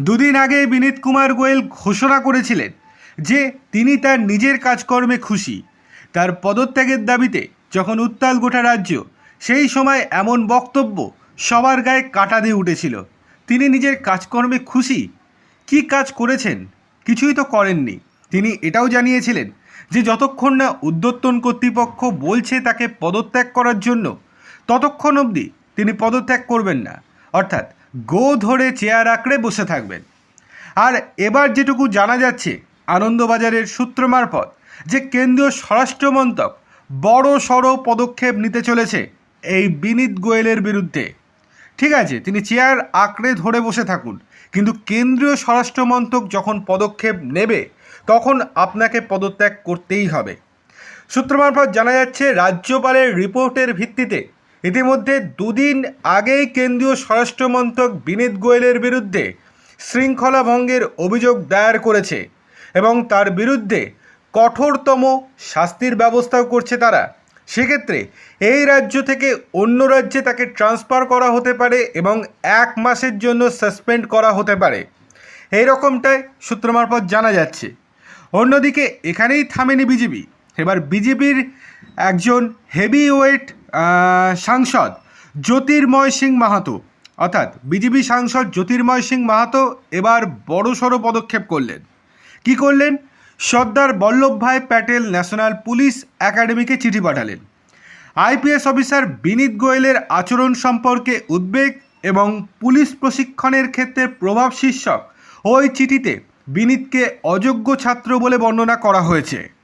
দুদিন আগে বিনীত কুমার গোয়েল ঘোষণা করেছিলেন যে তিনি তার নিজের কাজকর্মে খুশি। তার পদত্যাগের দাবিতে যখন উত্তাল গোটা রাজ্য, সেই সময় এমন বক্তব্য সবার গায়ে কাটা দিয়ে উঠেছিল। তিনি নিজের কাজকর্মে খুশি? কি কাজ করেছেন? কিছুই তো করেননি। তিনি এটাও জানিয়েছিলেন যে যতক্ষণ না উদ্যোত্তন কর্তৃপক্ষ বলছে তাকে পদত্যাগ করার জন্য, ততক্ষণ অবধি তিনি পদত্যাগ করবেন না। অর্থাৎ গো ধরে চেয়ার আঁকড়ে বসে থাকবেন। আর এবার যেটুকু জানা যাচ্ছে, আনন্দবাজারের সূত্র মারফত যে কেন্দ্রীয় স্বরাষ্ট্রমন্ত্রক বড় সড়ো পদক্ষেপ নিতে চলেছে এই বিনীত গোয়েলের বিরুদ্ধে। ঠিক আছে, তিনি চেয়ার আঁকড়ে ধরে বসে থাকুন, কিন্তু কেন্দ্রীয় স্বরাষ্ট্রমন্ত্রক যখন পদক্ষেপ নেবে, তখন আপনাকে পদত্যাগ করতেই হবে। সূত্র মারফত জানা যাচ্ছে, রাজ্যপালের রিপোর্টের ভিত্তিতে ইতিমধ্যে দুদিন আগেই কেন্দ্রীয় স্বরাষ্ট্রমন্ত্রক বিনীত গোয়েলের বিরুদ্ধে শৃঙ্খলা ভঙ্গের অভিযোগ দায়ের করেছে এবং তার বিরুদ্ধে কঠোরতম শাস্তির ব্যবস্থাও করছে তারা। সেক্ষেত্রে এই রাজ্য থেকে অন্য রাজ্যে তাকে ট্রান্সফার করা হতে পারে এবং এক মাসের জন্য সাসপেন্ড করা হতে পারে। এই রকমটাই সূত্র মারফত জানা যাচ্ছে। অন্যদিকে এখানেই থামেনি বিজেপি। এবার বিজেপির একজন হেভি ওয়েট সাংসদ জ্যোতির্ময় সিং মাহাতো। অর্থাৎ বিজেপি সাংসদ জ্যোতির্ময় সিং মাহাতো এবার বড়সড় পদক্ষেপ করলেন। কি করলেন? সর্দার বল্লভভাই প্যাটেল ন্যাশনাল পুলিশ একাডেমিকে চিঠি পাঠালেন। আইপিএস অফিসার বিনীত গোয়েলের আচরণ সম্পর্কে উদ্বেগ এবং পুলিশ প্রশিক্ষণের ক্ষেত্রে প্রভাব শীর্ষক ওই চিঠিতে বিনীতকে অযোগ্য ছাত্র বলে বর্ণনা করা হয়েছে।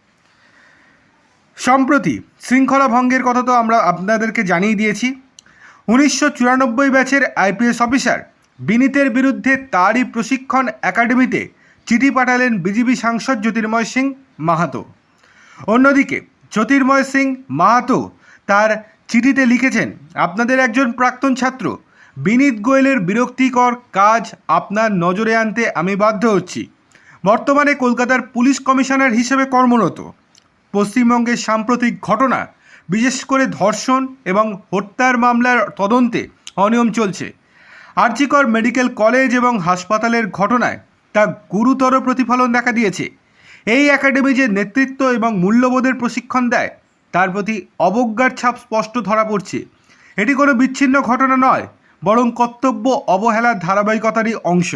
সম্প্রতি শৃঙ্খলা ভঙ্গের কথা তো আমরা আপনাদেরকে জানিয়ে দিয়েছি। উনিশশো চুরানব্বই ব্যাচের আইপিএস অফিসার বিনীতের বিরুদ্ধে তারই প্রশিক্ষণ একাডেমিতে চিঠি পাঠালেন বিজেপি সাংসদ জ্যোতির্ময় সিং মাহাতো। অন্যদিকে জ্যোতির্ময় সিং মাহাতো তার চিঠিতে লিখেছেন, আপনাদের একজন প্রাক্তন ছাত্র, বিনীত গোয়েলের বিরক্তিকর কাজ আপনার নজরে আনতে আমি বাধ্য হচ্ছি। বর্তমানে কলকাতার পুলিশ কমিশনার হিসেবে কর্মরত। পশ্চিমবঙ্গের সাম্প্রতিক ঘটনা, বিশেষ করে ধর্ষণ এবং হত্যার মামলার তদন্তে অনিয়ম চলছে। আর্জিকর মেডিকেল কলেজ এবং হাসপাতালের ঘটনায় তা গুরুতর প্রতিফলন দেখা দিয়েছে। এই একাডেমি যে নেতৃত্ব এবং মূল্যবোধের প্রশিক্ষণ দেয়, তার প্রতি অবজ্ঞার ছাপ স্পষ্ট ধরা পড়ছে। এটি কোনো বিচ্ছিন্ন ঘটনা নয়, বরং কর্তব্য অবহেলার ধারাবাহিকতারই অংশ।